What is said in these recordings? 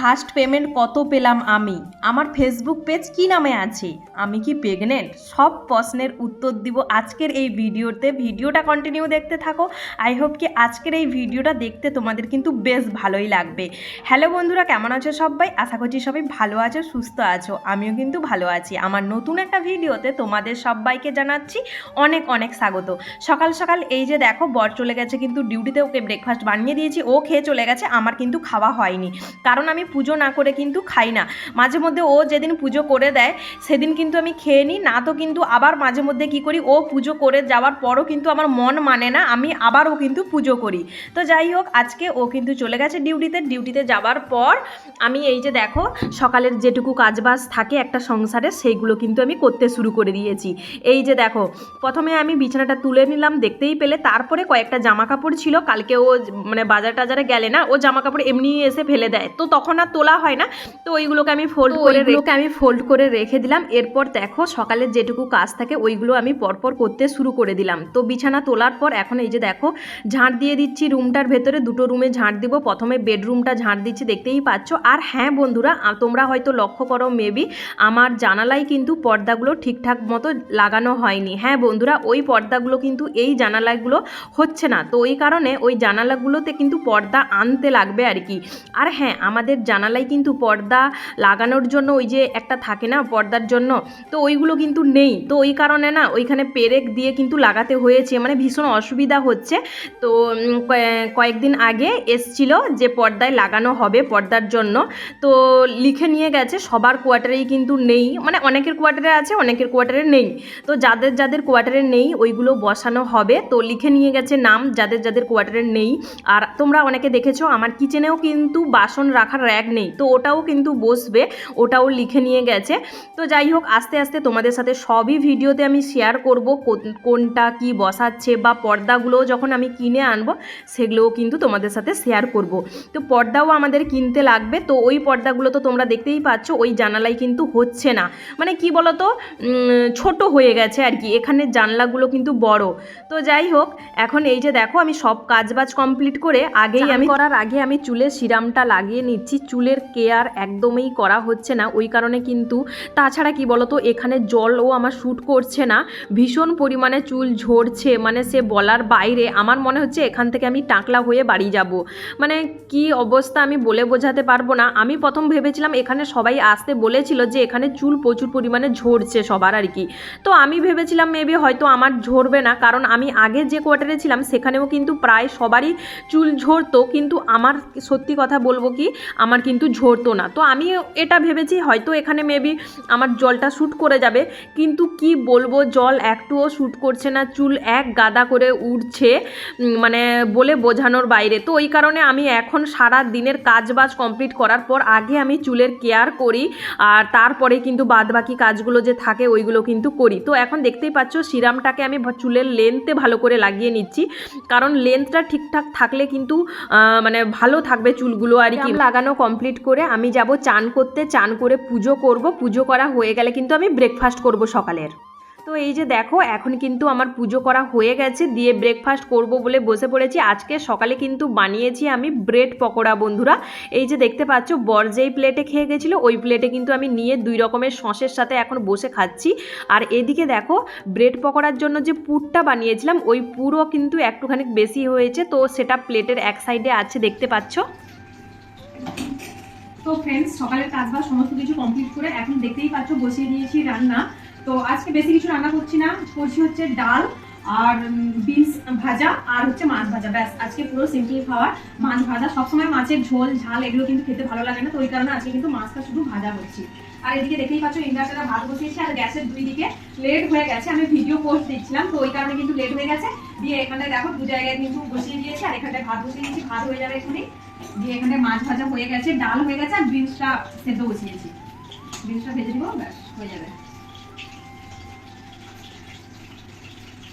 First payment কত পেলাম আমি? আমার ফেসবুক পেজ কি নামে আছে? আমি কি প্রেগনেন্ট? সব প্রশ্নের উত্তর দিব আজকের এই ভিডিওতে। ভিডিওটা কন্টিনিউ দেখতে থাকো। আই হোপ কি আজকের এই ভিডিওটা দেখতে তোমাদের কিন্তু বেশ ভালোই লাগবে। হ্যালো বন্ধুরা, কেমন আছো সবাই? আশা করছি সবাই ভালো আছো, সুস্থ আছো। আমিও কিন্তু ভালো আছি। আমার নতুন একটা ভিডিওতে তোমাদের সবাইকে জানাচ্ছি অনেক অনেক স্বাগত। সকাল সকাল এই যে দেখো, বর চলে গেছে কিন্তু ডিউটিতে ওকে ব্রেকফাস্ট বানিয়ে দিয়েছি। ও খেয়ে চলে গেছে। আমার কিন্তু খাওয়া হয়নি। কারণ আমি পুজো না করে কিন্তু খাই না। মাঝে মধ্যে ও যেদিন পুজো করে দেয়, সেদিন কিন্তু আমি খেয়ে নিই, না তো কিন্তু আবার মাঝে মধ্যে কি করি, ও পুজো করে যাওয়ার পরও কিন্তু আমার মন মানে না, আমি আবারও কিন্তু পুজো করি। তো যাই হোক, আজকে ও কিন্তু চলে গেছে ডিউটিতে। ডিউটিতে যাওয়ার পর আমি এই যে দেখো, সকালের যেটুকু কাজবাজ থাকে একটা সংসারে, সেইগুলো কিন্তু আমি করতে শুরু করে দিয়েছি। এই যে দেখো, প্রথমে আমি বিছানাটা তুলে নিলাম, দেখতেই পেলে তারপরে কয়েকটা জামা কাপড় ছিল, কালকে ও মানে বাজার টাজারে গেলে না, ও জামা কাপড় এমনি এসে ফেলে দেয়। তো তখন আর তোলা হয় না। তো ওইগুলোকে আমি ফোল্ড করে ওইগুলোকে আমি ফোল্ড করে রেখে দিলাম। এরপর দেখো সকালের যেটুকু কাজ থাকে ওইগুলো আমি পরপর করতে শুরু করে দিলাম। তো বিছানা তোলার পর এখন এই যে দেখো ঝাঁট দিয়ে দিচ্ছি রুমটার ভেতরে। দুটো রুমে ঝাঁট দিব। প্রথমে বেডরুমটা ঝাঁট দিচ্ছি দেখতেই পাচ্ছ। আর হ্যাঁ বন্ধুরা তোমরা হয়তো লক্ষ্য করো মেবি আমার জানালায় কিন্তু পর্দাগুলো ঠিকঠাক মতো লাগানো হয়নি। হ্যাঁ বন্ধুরা ওই পর্দাগুলো কিন্তু এই জানালাগুলো হচ্ছে না। তো ওই কারণে ওই জানালাগুলোতে কিন্তু পর্দা আনতে লাগবে আর কি। আর হ্যাঁ আমাদের জানালায় কিন্তু পর্দা লাগানোর জন্য ওই যে একটা থাকে না পর্দার জন্য, তো ওইগুলো কিন্তু নেই। তো ওই কারণে না ওইখানে পেরেক দিয়ে কিন্তু লাগাতে হয়েছে মানে ভীষণ অসুবিধা হচ্ছে। তো কয়েকদিন আগে এসছিল যে পর্দায় লাগানো হবে পর্দার জন্য, তো লিখে নিয়ে গেছে, সবার কোয়ার্টারেই কিন্তু নেই। মানে অনেকের কোয়ার্টারে আছে, অনেকের কোয়ার্টারে নেই। তো যাদের যাদের কোয়ার্টারে নেই, ওইগুলো বসানো হবে। তো লিখে নিয়ে গেছে নাম, যাদের যাদের কোয়ার্টারে নেই। আর তোমরা অনেকে দেখেছ, আমার কিচেনেও কিন্তু বাসন রাখার র্যাক নেই। তো ওটাও কিন্তু বসবে ওটাও লিখে নিয়ে গেছে। তো যাই হোক আস্তে আস্তে তোমাদের সাথে সবই ভিডিওতে আমি শেয়ার করব কোন- কোনটা কি বসাচ্ছে বা পর্দাগুলো যখন আমি কিনে আনব সেগুলোও কিন্তু তোমাদের সাথে শেয়ার করব। তো পর্দাও আমাদের কিনতে লাগবে। তো ওই পর্দাগুলো তো তোমরা দেখতেই পাচ্ছ ওই জানালায় কিন্তু হচ্ছে না। মানে কি বলো তো উম, ছোট হয়ে গেছে আর কি। এখানে জানলাগুলো কিন্তু বড়। তো যাই হোক এখন এই যে দেখো আমি সব কাজবাজ কমপ্লিট করে আগেই আমি করার আগে আমি চুলের সিরামটা লাগিয়ে নিচ্ছি। চুলের কেয়ার একদমই করা হচ্ছে না। ওই কারণে কিন্তু তাছাড়া কি বলতো, এখানে জলও আমার শ্যুট করছে না। ভীষণ পরিমাণে চুল ঝরছে মানে সে বলার বাইরে। আমার মনে হচ্ছে এখান থেকে আমি টাকলা হয়ে বাড়ি যাব। মানে কি অবস্থা আমি বলে বোঝাতে পারব না। আমি প্রথম ভেবেছিলাম এখানে সবাই আসতে বলেছিল যে এখানে চুল প্রচুর পরিমাণে ঝরছে সবার আর কি। তো আমি ভেবেছিলাম মেবি হয়তো আমার ঝরবে না, কারণ আমি আগে যে কোয়ার্টারে ছিলাম সেখানেও কিন্তু প্রায় সবারই চুল ঝরতো। কিন্তু আমার সত্যি কথা বলব কি, আমার কিন্তু ঝরতো না। তো আমি এটা ভেবেছি হয়তো এখানে মেবি আমার জলটা শ্যুট করে যাবে। কিন্তু কি বলব, জল একটুও শ্যুট করছে না, চুল এক গাদা করে উঠছে মানে বলে বোঝানোর বাইরে। তো ওই কারণে আমি এখন সারা দিনের কাজবাজ কমপ্লিট করার পর আগে আমি চুলের কেয়ার করি, আর তারপরে কিন্তু বাদ বাকি কাজগুলো যে থাকে ওইগুলো কিন্তু করি। তো এখন দেখতেই পাচ্ছ, সিরামটাকে আমি চুলের লেন্থে ভালো করে লাগিয়ে নিচ্ছি। কারণ লেন্থটা ঠিকঠাক থাকলে কিন্তু মানে ভালো থাকবে চুলগুলো আর কি। লাগানো কমপ্লিট করে আমি যাব চান করতে, চান করে পুজো করব, পুজো করা হয়ে গেলে কিন্তু আমি ব্রেকফাস্ট করব সকালের। তো এই যে দেখো, এখন কিন্তু আমার পুজো করা হয়ে গেছে, দিয়ে ব্রেকফাস্ট করব বলে বসে পড়েছি। আজকে সকালে কিন্তু বানিয়েছি আমি ব্রেড পকোড়া, বন্ধুরা। এই যে দেখতে পাচ্ছ, বর যেই প্লেটে খেয়ে গেছিল, ওই প্লেটে কিন্তু আমি নিয়ে দুই রকমের সসের সাথে এখন বসে খাচ্ছি। আর এদিকে দেখো ব্রেড পকোড়ার জন্য যে পুরটা বানিয়েছিলাম, ওই পুরও কিন্তু একটুখানি বেশি হয়েছে। তো সেটা প্লেটের এক সাইডে আছে, দেখতে পাচ্ছ। তো ফ্রেন্ডস সকালের কাজ বাজ সমস্ত কিছু কমপ্লিট করে এখন দেখতেই পাচ্ছ বসিয়ে দিয়েছি রান্না। তো আজকে বেশি কিছু রান্না করছি না, করছি হচ্ছে ডাল আর বিনস ভাজা আর হচ্ছে মাছ ভাজা। ব্যাস, আজকে পুরো সিম্পল খাবার মাছ ভাজা, সবসময় মাছের ঝোল, ঝাল, এগুলো কিন্তু খেতে ভালো লাগে না, তো ওই কারণে আজকে কিন্তু মাছটা শুধু ভাজা হচ্ছে আর এদিকে দেখতেই পাচ্ছ ইন্ডাকশনে ভাত বসিয়েছি আর গ্যাসের দুই দিকে লেট হয়ে গেছে, আমি ভিডিও পোস্ট দিচ্ছিলাম, তো ওই কারণে কিন্তু লেট হয়ে গেছে। দিয়ে এখানটায় দেখো দু জায়গায় কিন্তু বসিয়ে দিয়েছি আর এখানটায় ভাত বসিয়ে দিয়েছি ভাত হয়ে যাবে এখানে দিয়ে এখানে মাছ ভাজা হয়ে গেছে ডাল হয়ে গেছে আর বিনসটা সেদ্ধ বসিয়েছি। বিনসটা ভেজে দিব ব্যাস হয়ে যাবে।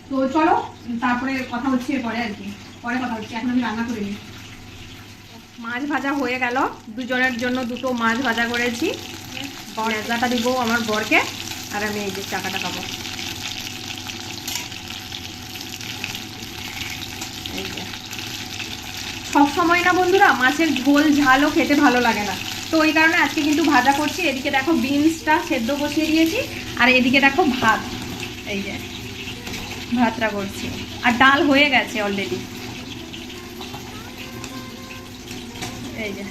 তো চলো তারপরে কথা হচ্ছে পরে আর কি। পরে কথা হচ্ছে এখন আমি রান্না করে নিই। মাছ ভাজা হয়ে গেল দুজনের জন্য দুটো মাছ ভাজা করেছি। লেজাটা দিব আমার বরকে আর আমি এই যে চাকাটা খাব এই যে সব সময় না বন্ধুরা, মাছের ঝোল, ঝালও খেতে ভালো লাগে না। তো ওই কারণে আজকে কিন্তু ভাজা করছি। এদিকে দেখো বিনসটা সেদ্ধ বসিয়ে দিয়েছি, আর এদিকে দেখো ভাত। এই যে, ভাতটা করছি। আর ডাল হয়ে গেছে অলরেডি এই যে,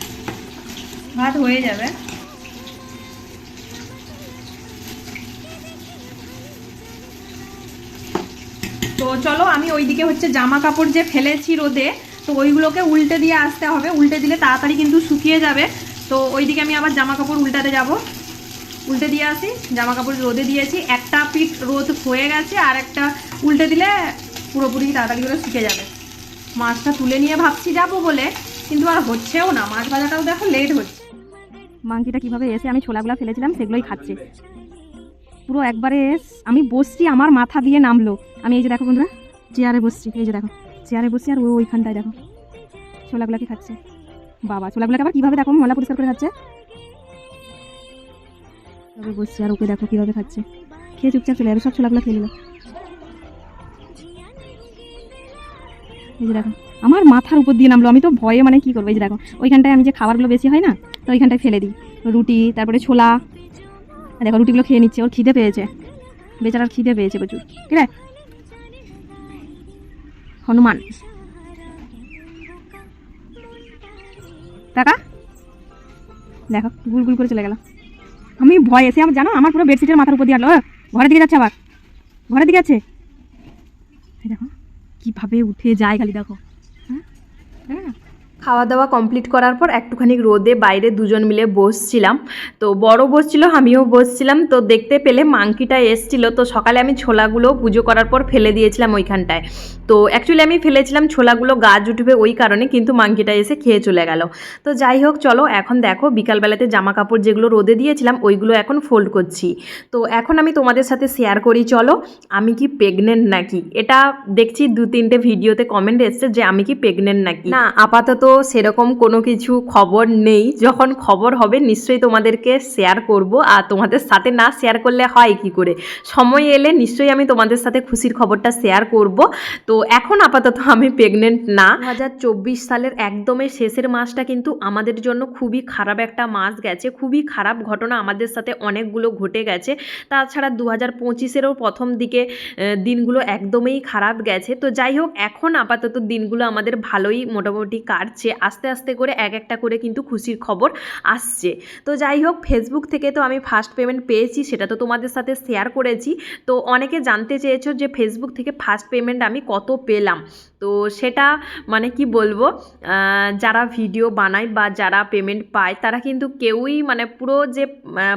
ভাত হয়ে যাবে। তো চলো আমি ওইদিকে হচ্ছে জামা কাপড় যে ফেলেছি রোদে তো ওইগুলোকে উল্টে দিয়ে আসতে হবে। উল্টে দিলে তাড়াতাড়ি কিন্তু শুকিয়ে যাবে। তো ওইদিকে আমি আবার জামা কাপড় উল্টাতে যাব। উল্টে দিয়ে আসি। জামা কাপড় রোদে দিয়েছি। একটা পিঠ রোদ হয়ে গেছে আর একটা উল্টে দিলে পুরোপুরি তাড়াতাড়ি করে শুকে যাবে। মাছটা তুলে নিয়ে ভাবছি যাব বলে, কিন্তু আর হচ্ছেও না। মাছ ভাজাটাও দেখো লেট হচ্ছে। মাংকিটা কীভাবে এসে আমি ছোলাগুলো ফেলেছিলাম, সেগুলোই খাচ্ছে। পুরো একবারে এস- আমি বসছি, আমার মাথা দিয়ে নামলো। আমি এই যে দেখো বন্ধুরা, চেয়ারে বসছি, এই যে দেখো। চেয়ারে বসছি আর ও ওইখানটায় দেখো। ছোলাগুলাকে খাচ্ছে। বাবা, ছোলাগুলাকে আবার কীভাবে দেখো? ময়লা পরিষ্কার করে খাচ্ছে। তবে বসছি আর ওকে দেখো কীভাবে খাচ্ছে। খেয়ে চুপচাপ চলে যাবে, সব ছোলাগুলো খেয়ে নিল। এই যে দেখো, আমার মাথার উপর দিয়ে নামলো। আমি তো ভয়ে মানে কি করব? এই যে দেখো, ওইখানটায় আমি যে খাবারগুলো বেশি হয় না, তো ওইখানটায় ফেলে দিই। রুটি, তারপরে ছোলা। দেখো, রুটিগুলো খেয়ে নিচ্ছে, ওর খিদে পেয়েছে। বেচারার খিদে পেয়েছে প্রচুর। ঠিক আছে? হনুমান। টাকা দেখো গুল গুল করে চলে গেল। আমি ভয় এসে আমার জানো, আমার পুরো বেডশিটের মাথার উপর দিয়ে আলো ঘরের দিকে যাচ্ছে আবার। ঘরের দিকে আছে দেখো, কীভাবে উঠে যায় খালি দেখো। হ্যাঁ? হ্যাঁ? খাওয়া দাওয়া কমপ্লিট করার পর একটুখানি রোদে বাইরে দুজন মিলে বসছিলাম। তো বড় বসছিল, আমিও বসছিলাম। তো দেখতে পেলে মাংকিটা এসছিল। তো সকালে আমি ছোলাগুলো পুজো করার পর ফেলে দিয়েছিলাম ওইখানটায়। তো অ্যাকচুয়ালি আমি ফেলেছিলাম ছোলাগুলো গাছ উঠবে ওই কারণে, কিন্তু মাংকিটা এসে খেয়ে চলে গেল। তো যাই হোক, চলো এখন দেখো, বিকালবেলাতে জামা কাপড় যেগুলো রোদে দিয়েছিলাম, ওইগুলো এখন ফোল্ড করছি। তো এখন আমি তোমাদের সাথে শেয়ার করি, চলো। আমি কি প্রেগনেন্ট নাকি? এটা দেখছি দু তিনটে ভিডিওতে কমেন্ট এসছে যে আমি কি প্রেগনেন্ট নাকি? না, আপাতত সেরকম কোনো কিছু খবর নেই। যখন খবর হবে, নিশ্চয়ই তোমাদেরকে শেয়ার করব। আর তোমাদের সাথে না শেয়ার করলে হয় কি করে? সময় এলে নিশ্চয়ই আমি তোমাদের সাথে খুশির খবরটা শেয়ার করব। তো এখন আপাতত আমি প্রেগনেন্ট না। দু হাজার চব্বিশ সালের একদমই শেষের মাসটা কিন্তু আমাদের জন্য খুবই খারাপ একটা মাস গেছে। খুবই খারাপ ঘটনা আমাদের সাথে অনেকগুলো ঘটে গেছে। তাছাড়া দু হাজার পঁচিশেরও প্রথম দিকে দিনগুলো একদমই খারাপ গেছে। তো যাই হোক, এখন আপাতত দিনগুলো আমাদের ভালোই মোটামুটি কাটছে। আস্তে আস্তে করে এক একটা করে কিন্তু খুশির খবর আসছে। তো যাই হোক ফেসবুক থেকে তো আমি ফার্স্ট পেমেন্ট পেয়েছি, সেটা তো তোমাদের সাথে শেয়ার করেছি। তো অনেকে জানতে চেয়েছো যে ফেসবুক থেকে ফার্স্ট পেমেন্ট আমি কত পেলাম। তো সেটা মানে কি বলব যারা ভিডিও বানায় বা যারা পেমেন্ট পায়, তারা কিন্তু কেউই মানে পুরো যে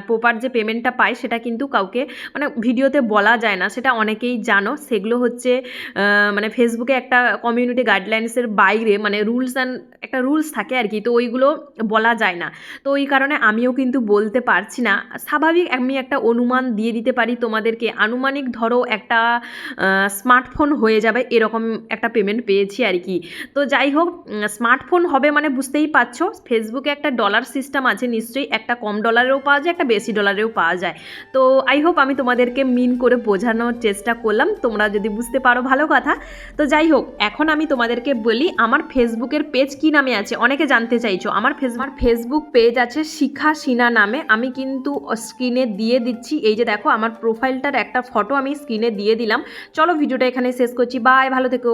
প্রপার যে পেমেন্টটা পায়, সেটা কিন্তু কাউকে মানে ভিডিওতে বলা যায় না। সেটা অনেকেই জানো। সেগুলো হচ্ছে মানে ফেসবুকে একটা কমিউনিটি গাইডলাইন্সের বাইরে মানে রুলস অ্যান্ড একটা রুলস থাকে আর কি, তো ওইগুলো বলা যায় না। তো ওই কারণে আমিও কিন্তু বলতে পারছি না। স্বাভাবিক আমি একটা অনুমান দিয়ে দিতে পারি তোমাদেরকে। আনুমানিক ধরো একটা স্মার্টফোন হয়ে যাবে, এরকম একটা পেমেন্ট পেমেন্ট পেয়েছি আর কি। তো যাই হোক স্মার্টফোন হবে মানে বুঝতেই পারছ ফেসবুকে একটা ডলার সিস্টেম আছে, নিশ্চয়ই একটা কম ডলারেও পাওয়া যায়, একটা বেশি ডলারেও পাওয়া যায়। তো আই হোপ আমি তোমাদেরকে মিন করে বোঝানোর চেষ্টা করলাম, তোমরা যদি বুঝতে পারো ভালো কথা। তো যাই হোক, এখন আমি তোমাদেরকে বলি, আমার ফেসবুকের পেজ কি নামে আছে? অনেকে জানতে চাইছো, আমার ফেস, আমার ফেসবুক পেজ আছে শিখা সিনা নামে, আমি কিন্তু স্ক্রিনে দিয়ে দিচ্ছি। এই যে দেখো, আমার প্রোফাইলটার একটা ফটো আমি স্ক্রিনে দিয়ে দিলাম। চলো ভিডিওটা এখানে শেষ করছি বাই ভালো থেকো।